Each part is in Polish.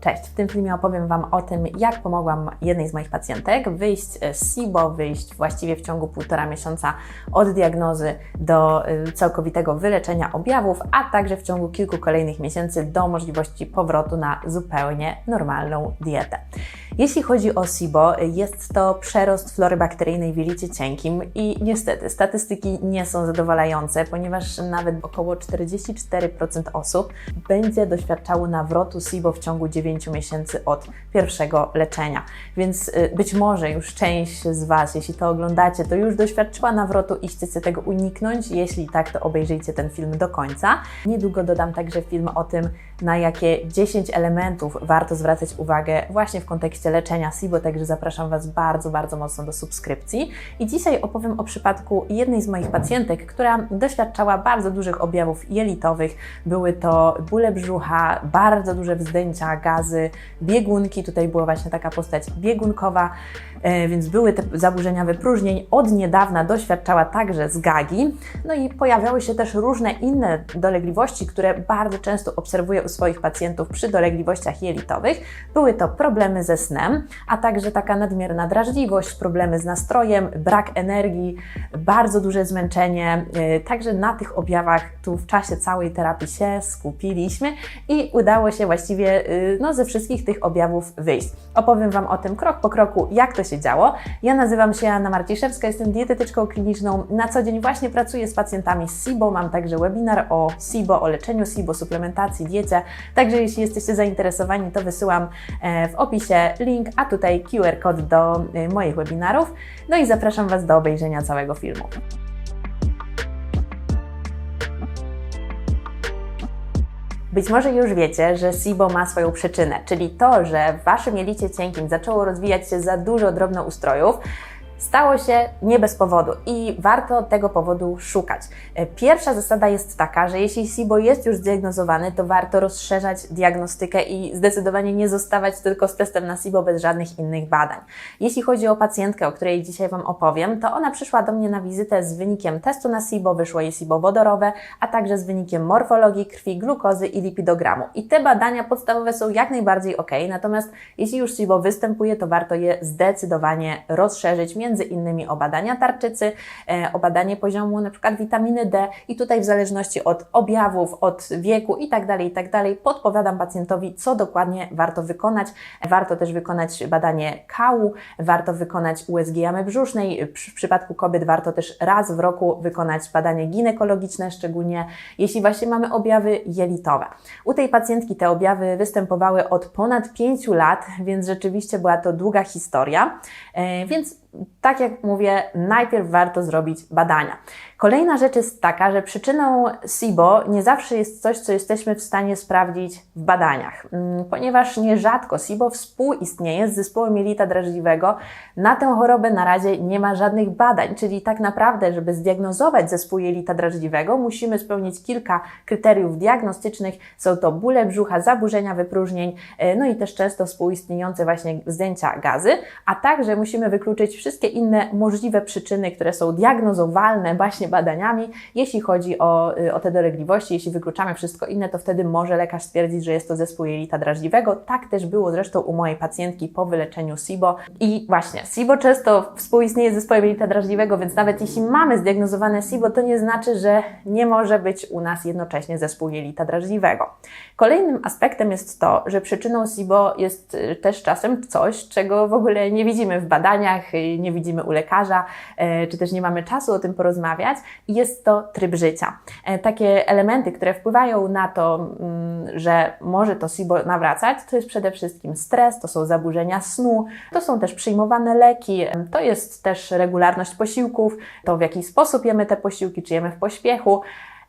Cześć, w tym filmie opowiem Wam o tym, jak pomogłam jednej z moich pacjentek wyjść z SIBO, wyjść właściwie w ciągu półtora miesiąca od diagnozy do y, całkowitego wyleczenia objawów, a także w ciągu kilku kolejnych miesięcy do możliwości powrotu na zupełnie normalną dietę. Jeśli chodzi o SIBO, jest to przerost flory bakteryjnej w jelicie cienkim i niestety statystyki nie są zadowalające, ponieważ nawet około 44% osób będzie doświadczało nawrotu SIBO w ciągu 9 miesięcy od pierwszego leczenia. Więc y, być może już część z Was, jeśli to oglądacie, to już doświadczyła nawrotu i chcecie tego uniknąć. Jeśli tak, to obejrzyjcie ten film do końca. Niedługo dodam także film o tym, na jakie 10 elementów warto zwracać uwagę właśnie w kontekście leczenia SIBO, także zapraszam Was bardzo, bardzo mocno do subskrypcji. I dzisiaj opowiem o przypadku jednej z moich pacjentek, która doświadczała bardzo dużych objawów jelitowych. Były to bóle brzucha, bardzo duże wzdęcia, gazy, biegunki. Tutaj była właśnie taka postać biegunkowa, więc były te zaburzenia wypróżnień. Od niedawna doświadczała także zgagi. No i pojawiały się też różne inne dolegliwości, które bardzo często obserwuję u swoich pacjentów przy dolegliwościach jelitowych. Były to problemy ze snem, a także taka nadmierna drażliwość, problemy z nastrojem, brak energii, bardzo duże zmęczenie. E, także na tych objawach tu w czasie całej terapii się skupiliśmy i udało się właściwie y, no, ze wszystkich tych objawów wyjść. Opowiem Wam o tym krok po kroku, jak to się działo. Ja nazywam się Anna Marciszewska, jestem dietetyczką kliniczną. Na co dzień właśnie pracuję z pacjentami z SIBO. Mam także webinar o SIBO, o leczeniu SIBO, suplementacji, diecie. Także jeśli jesteście zainteresowani, to wysyłam e, w opisie link, a tutaj QR kod do e, moich webinarów. No i zapraszam Was do obejrzenia całego filmu. Być może już wiecie, że SIBO ma swoją przyczynę, czyli to, że w Waszym jelicie cienkim zaczęło rozwijać się za dużo drobnoustrojów, stało się nie bez powodu i warto tego powodu szukać. E, pierwsza zasada jest taka, że jeśli SIBO jest już zdiagnozowany, to warto rozszerzać diagnostykę i zdecydowanie nie zostawać tylko z testem na SIBO bez żadnych innych badań. Jeśli chodzi o pacjentkę, o której dzisiaj Wam opowiem, to ona przyszła do mnie na wizytę z wynikiem testu na SIBO, wyszło jej SIBO wodorowe, a także z wynikiem morfologii krwi, glukozy i lipidogramu. I te badania podstawowe są jak najbardziej ok, natomiast jeśli już SIBO występuje, to warto je zdecydowanie rozszerzyć między innymi o badania tarczycy, e, o badanie poziomu przykład witaminy D i tutaj w zależności od objawów, od wieku i tak dalej, i tak podpowiadam pacjentowi, co dokładnie warto wykonać. Warto też wykonać badanie kału, warto wykonać USG jamy brzusznej. W przypadku kobiet warto też raz w roku wykonać badanie ginekologiczne, szczególnie jeśli właśnie mamy objawy jelitowe. U tej pacjentki te objawy występowały od ponad 5 lat, więc rzeczywiście była to długa historia. E, więc tak jak mówię, najpierw warto zrobić badania. Kolejna rzecz jest taka, że przyczyną SIBO nie zawsze jest coś, co jesteśmy w stanie sprawdzić w badaniach, mm, ponieważ nierzadko SIBO współistnieje z zespołem jelita drażliwego. Na tę chorobę na razie nie ma żadnych badań, czyli tak naprawdę, żeby zdiagnozować zespół jelita drażliwego, musimy spełnić kilka kryteriów diagnostycznych. Są to bóle brzucha, zaburzenia wypróżnień, e, no i też często współistniejące właśnie zdjęcia gazy, a także musimy wykluczyć wszystkie inne możliwe przyczyny, które są diagnozowalne właśnie badaniami. Jeśli chodzi o, y, o te dolegliwości, jeśli wykluczamy wszystko inne, to wtedy może lekarz stwierdzić, że jest to zespół jelita drażliwego. Tak też było zresztą u mojej pacjentki po wyleczeniu SIBO. I właśnie, SIBO często współistnieje z zespołem jelita drażliwego, więc nawet jeśli mamy zdiagnozowane SIBO, to nie znaczy, że nie może być u nas jednocześnie zespół jelita drażliwego. Kolejnym aspektem jest to, że przyczyną SIBO jest y, też czasem coś, czego w ogóle nie widzimy w badaniach, y, nie widzimy u lekarza, czy też nie mamy czasu o tym porozmawiać jest to tryb życia. E, takie elementy, które wpływają na to, mm, że może to SIBO nawracać, to jest przede wszystkim stres, to są zaburzenia snu, to są też przyjmowane leki, to jest też regularność posiłków, to w jaki sposób jemy te posiłki, czy jemy w pośpiechu,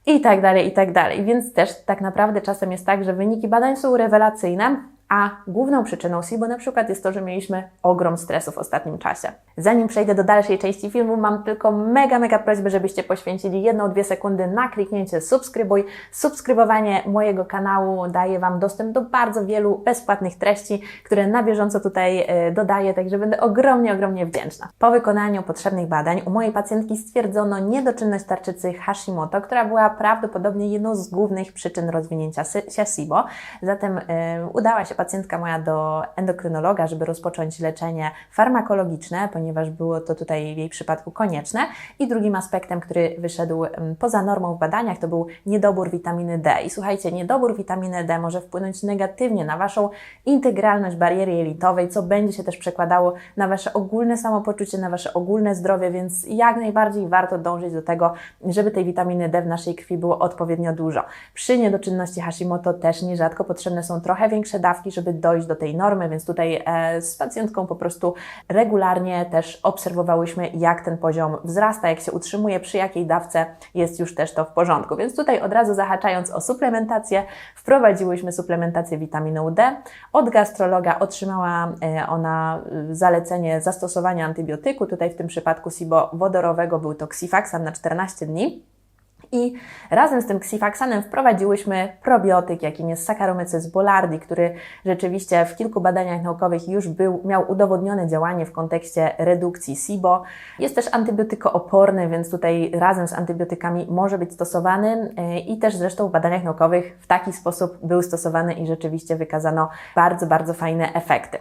i tak dalej, i tak dalej. Więc też tak naprawdę czasem jest tak, że wyniki badań są rewelacyjne, a główną przyczyną SIBO na przykład jest to, że mieliśmy ogrom stresu w ostatnim czasie. Zanim przejdę do dalszej części filmu, mam tylko mega, mega prośbę, żebyście poświęcili jedną, dwie sekundy na kliknięcie subskrybuj. Subskrybowanie mojego kanału daje Wam dostęp do bardzo wielu bezpłatnych treści, które na bieżąco tutaj e, dodaję, także będę ogromnie, ogromnie wdzięczna. Po wykonaniu potrzebnych badań u mojej pacjentki stwierdzono niedoczynność tarczycy Hashimoto, która była prawdopodobnie jedną z głównych przyczyn rozwinięcia SIBO. Zatem yy, udała się pacjentka moja do endokrynologa, żeby rozpocząć leczenie farmakologiczne, ponieważ było to tutaj w jej przypadku konieczne. I drugim aspektem, który wyszedł em, poza normą w badaniach, to był niedobór witaminy D. I słuchajcie, niedobór witaminy D może wpłynąć negatywnie na Waszą integralność bariery jelitowej, co będzie się też przekładało na Wasze ogólne samopoczucie, na Wasze ogólne zdrowie, więc jak najbardziej warto dążyć do tego, żeby tej witaminy D w naszej krwi było odpowiednio dużo. Przy niedoczynności Hashimoto też nierzadko potrzebne są trochę większe dawki, żeby dojść do tej normy, więc tutaj e, z pacjentką po prostu regularnie też obserwowałyśmy, jak ten poziom wzrasta, jak się utrzymuje, przy jakiej dawce jest już też to w porządku. Więc tutaj od razu zahaczając o suplementację, wprowadziłyśmy suplementację witaminą D. Od gastrologa otrzymała e, ona y, zalecenie zastosowania antybiotyku, tutaj w tym przypadku SIBO wodorowego był to Xifaxan na 14 dni. I razem z tym ksifaksanem wprowadziłyśmy probiotyk, jakim jest Saccharomyces boulardii, który rzeczywiście w kilku badaniach naukowych już był, miał udowodnione działanie w kontekście redukcji SIBO. Jest też antybiotykooporny, więc tutaj razem z antybiotykami może być stosowany e, i też zresztą w badaniach naukowych w taki sposób był stosowany i rzeczywiście wykazano bardzo, bardzo fajne efekty.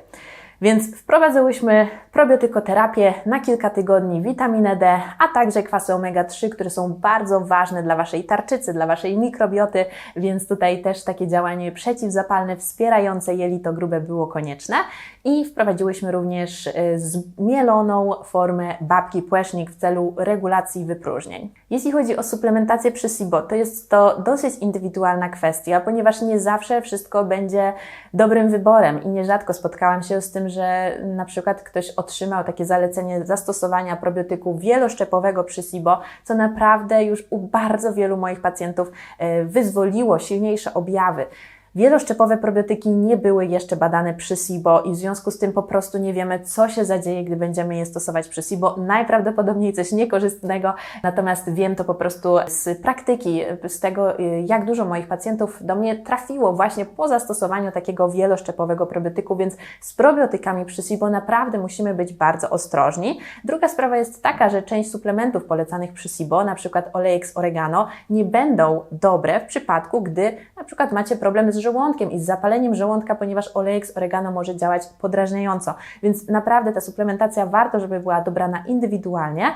Więc wprowadzałyśmy probiotykoterapię na kilka tygodni, witaminę D, a także kwasy omega-3, które są bardzo ważne dla Waszej tarczycy, dla Waszej mikrobioty, więc tutaj też takie działanie przeciwzapalne, wspierające jelito grube było konieczne. I wprowadziłyśmy również y, zmieloną formę babki płesznik w celu regulacji wypróżnień. Jeśli chodzi o suplementację przy SIBO, to jest to dosyć indywidualna kwestia, ponieważ nie zawsze wszystko będzie dobrym wyborem i nierzadko spotkałam się z tym, że na przykład ktoś otrzymał takie zalecenie zastosowania probiotyku wieloszczepowego przy SIBO, co naprawdę już u bardzo wielu moich pacjentów e, wyzwoliło silniejsze objawy. Wieloszczepowe probiotyki nie były jeszcze badane przy SIBO i w związku z tym po prostu nie wiemy, co się zadzieje, gdy będziemy je stosować przy SIBO. Najprawdopodobniej coś niekorzystnego, natomiast wiem to po prostu z praktyki, z tego, jak dużo moich pacjentów do mnie trafiło właśnie po zastosowaniu takiego wieloszczepowego probiotyku, więc z probiotykami przy SIBO naprawdę musimy być bardzo ostrożni. Druga sprawa jest taka, że część suplementów polecanych przy SIBO, na przykład olejek z oregano, nie będą dobre w przypadku, gdy na przykład macie problem z żołądkiem i z zapaleniem żołądka, ponieważ olejek z oregano może działać podrażniająco. Więc naprawdę ta suplementacja warto, żeby była dobrana indywidualnie.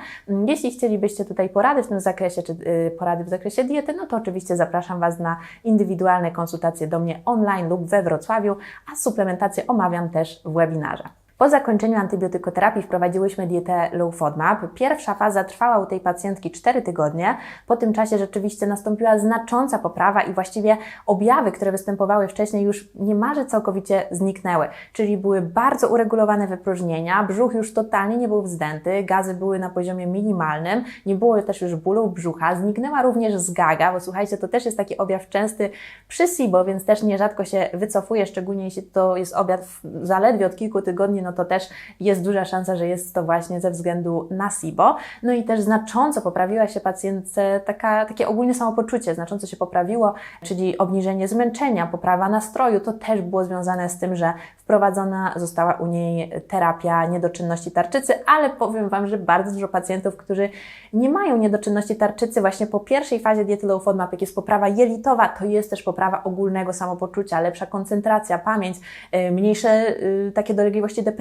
Jeśli chcielibyście tutaj porady w tym zakresie, czy y, porady w zakresie diety, no to oczywiście zapraszam Was na indywidualne konsultacje do mnie online lub we Wrocławiu, a suplementację omawiam też w webinarze. Po zakończeniu antybiotykoterapii wprowadziłyśmy dietę low FODMAP. Pierwsza faza trwała u tej pacjentki 4 tygodnie. Po tym czasie rzeczywiście nastąpiła znacząca poprawa i właściwie objawy, które występowały wcześniej już niemalże całkowicie zniknęły. Czyli były bardzo uregulowane wypróżnienia, brzuch już totalnie nie był wzdęty, gazy były na poziomie minimalnym, nie było też już bólu brzucha, zniknęła również zgaga, bo słuchajcie, to też jest taki objaw częsty przy SIBO, więc też nierzadko się wycofuje, szczególnie jeśli to jest objaw zaledwie od kilku tygodni, no to też jest duża szansa, że jest to właśnie ze względu na SIBO. No i też znacząco poprawiła się pacjentce taka, takie ogólne samopoczucie, znacząco się poprawiło, czyli obniżenie zmęczenia, poprawa nastroju, to też było związane z tym, że wprowadzona została u niej terapia niedoczynności tarczycy, ale powiem Wam, że bardzo dużo pacjentów, którzy nie mają niedoczynności tarczycy, właśnie po pierwszej fazie diety low FODMAP, jak jest poprawa jelitowa, to jest też poprawa ogólnego samopoczucia, lepsza koncentracja, pamięć, y, mniejsze y, takie dolegliwości depresyjne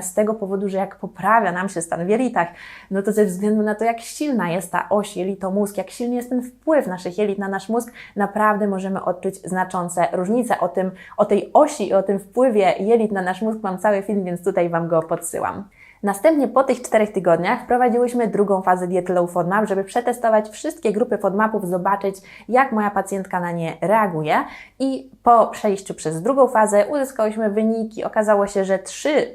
z tego powodu, że jak poprawia nam się stan w jelitach, no to ze względu na to, jak silna jest ta oś jelito-mózg, jak silny jest ten wpływ naszych jelit na nasz mózg, naprawdę możemy odczuć znaczące różnice. O, tym, o tej osi i o tym wpływie jelit na nasz mózg mam cały film, więc tutaj Wam go podsyłam. Następnie po tych czterech tygodniach wprowadziłyśmy drugą fazę diety low FODMAP, żeby przetestować wszystkie grupy FODMAPów, zobaczyć jak moja pacjentka na nie reaguje i po przejściu przez drugą fazę uzyskałyśmy wyniki. Okazało się, że trzy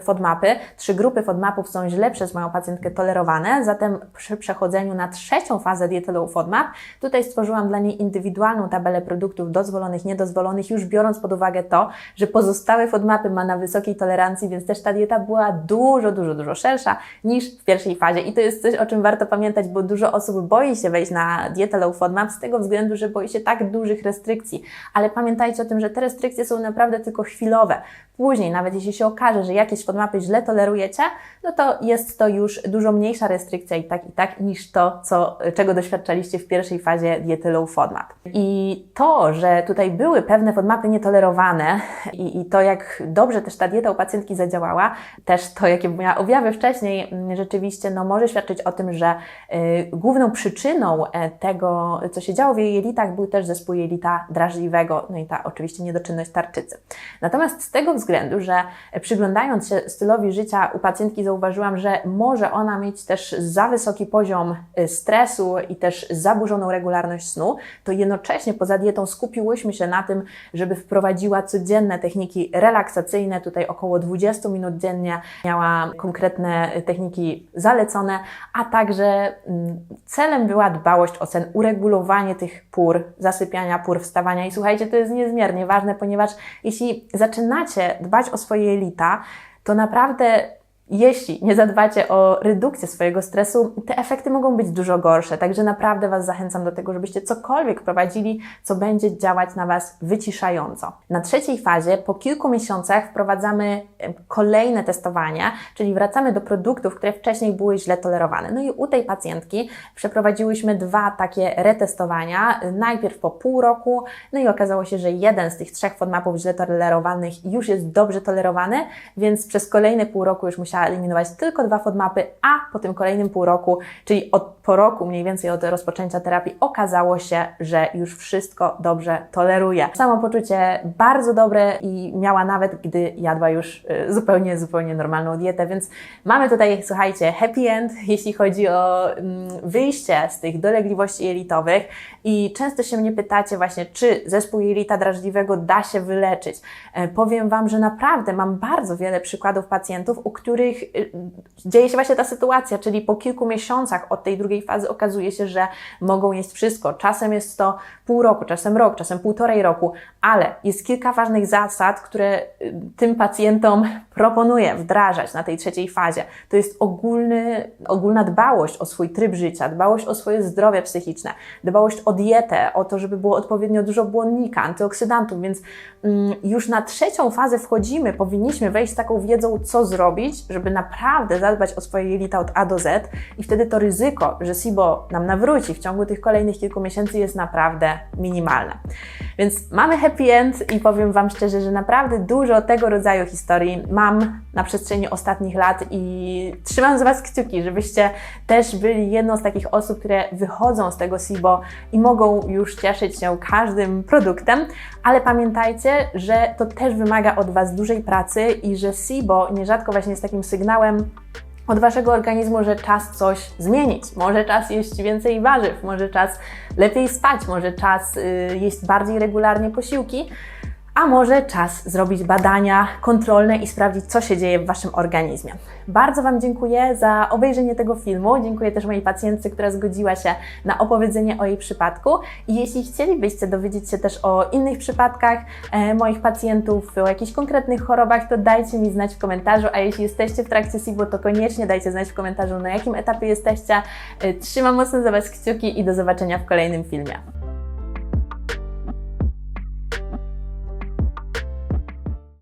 FODMAPy, trzy grupy FODMAPów są źle przez moją pacjentkę tolerowane, zatem przy przechodzeniu na trzecią fazę diety low FODMAP, tutaj stworzyłam dla niej indywidualną tabelę produktów dozwolonych, niedozwolonych, już biorąc pod uwagę to, że pozostałe FODMAPy ma na wysokiej tolerancji, więc też ta dieta była dużo, dużo, dużo szersza niż w pierwszej fazie. I to jest coś, o czym warto pamiętać, bo dużo osób boi się wejść na dietę low FODMAP z tego względu, że boi się tak dużych restrykcji. Ale pamiętajcie o tym, że te restrykcje są naprawdę tylko chwilowe. Później, nawet jeśli się okaże, że jakieś FODMAPy źle tolerujecie, no to jest to już dużo mniejsza restrykcja i tak i tak niż to, co, czego doświadczaliście w pierwszej fazie diety low FODMAP. I to, że tutaj były pewne FODMAPy nietolerowane i, i to, jak dobrze też ta dieta u pacjentki zadziałała, też to, jakie miała objawy wcześniej, mm, rzeczywiście no, może świadczyć o tym, że y, główną przyczyną e, tego, co się działo w jej jelitach, był też zespół jelita drażliwego, no i ta oczywiście niedoczynność tarczycy. Natomiast z tego względu, że przyglądając się stylowi życia u pacjentki zauważyłam, że może ona mieć też za wysoki poziom y, stresu i też zaburzoną regularność snu, to jednocześnie poza dietą skupiłyśmy się na tym, żeby wprowadziła codzienne techniki relaksacyjne, tutaj około 20 minut dziennie miała konkretne techniki zalecone, a także mm, celem była dbałość o sen, uregulowanie tych pór, zasypiania pór, wstawania. I słuchajcie, to jest niezmiernie ważne, ponieważ jeśli zaczynacie dbać o swoje jelita, to naprawdę jeśli nie zadbacie o redukcję swojego stresu, te efekty mogą być dużo gorsze. Także naprawdę Was zachęcam do tego, żebyście cokolwiek prowadzili, co będzie działać na Was wyciszająco. Na trzeciej fazie, po kilku miesiącach, wprowadzamy kolejne testowanie, czyli wracamy do produktów, które wcześniej były źle tolerowane. No i u tej pacjentki przeprowadziłyśmy dwa takie retestowania. Najpierw po pół roku, no i okazało się, że jeden z tych trzech FODMAPów źle tolerowanych już jest dobrze tolerowany, więc przez kolejne pół roku już musiała eliminować tylko dwa FODMAPy, a po tym kolejnym pół roku, czyli od, po roku mniej więcej od rozpoczęcia terapii, okazało się, że już wszystko dobrze toleruje. Samopoczucie bardzo dobre i miała nawet, gdy jadła już y, zupełnie, zupełnie normalną dietę, więc mamy tutaj, słuchajcie, happy end, jeśli chodzi o mm, wyjście z tych dolegliwości jelitowych i często się mnie pytacie właśnie, czy zespół jelita drażliwego da się wyleczyć. E, powiem Wam, że naprawdę mam bardzo wiele przykładów pacjentów, u których y, dzieje się właśnie ta sytuacja, czyli po kilku miesiącach od tej drugiej fazy okazuje się, że mogą jeść wszystko. Czasem jest to pół roku, czasem rok, czasem półtorej roku, ale jest kilka ważnych zasad, które y, tym pacjentom proponuję wdrażać na tej trzeciej fazie. To jest ogólny, ogólna dbałość o swój tryb życia, dbałość o swoje zdrowie psychiczne, dbałość o dietę, o to, żeby było odpowiednio dużo błonnika, antyoksydantów, więc mm, już na trzecią fazę wchodzimy, powinniśmy wejść z taką wiedzą, co zrobić, żeby naprawdę zadbać o swoje jelita od A do Z i wtedy to ryzyko, że SIBO nam nawróci w ciągu tych kolejnych kilku miesięcy jest naprawdę minimalne. Więc mamy happy end i powiem Wam szczerze, że naprawdę dużo tego rodzaju historii mam na przestrzeni ostatnich lat i trzymam z Was kciuki, żebyście też byli jedną z takich osób, które wychodzą z tego SIBO i mogą już cieszyć się każdym produktem, ale pamiętajcie, że to też wymaga od Was dużej pracy i że SIBO nierzadko właśnie jest takim sygnałem, od waszego organizmu, że czas coś zmienić. Może czas jeść więcej warzyw, może czas lepiej spać, może czas y, jeść bardziej regularnie posiłki, a może czas zrobić badania kontrolne i sprawdzić, co się dzieje w waszym organizmie. Bardzo Wam dziękuję za obejrzenie tego filmu. Dziękuję też mojej pacjentce, która zgodziła się na opowiedzenie o jej przypadku. I jeśli chcielibyście dowiedzieć się też o innych przypadkach e, moich pacjentów, o jakichś konkretnych chorobach, to dajcie mi znać w komentarzu. A jeśli jesteście w trakcie SIBO, to koniecznie dajcie znać w komentarzu, na jakim etapie jesteście. E, trzymam mocno za Was kciuki i do zobaczenia w kolejnym filmie.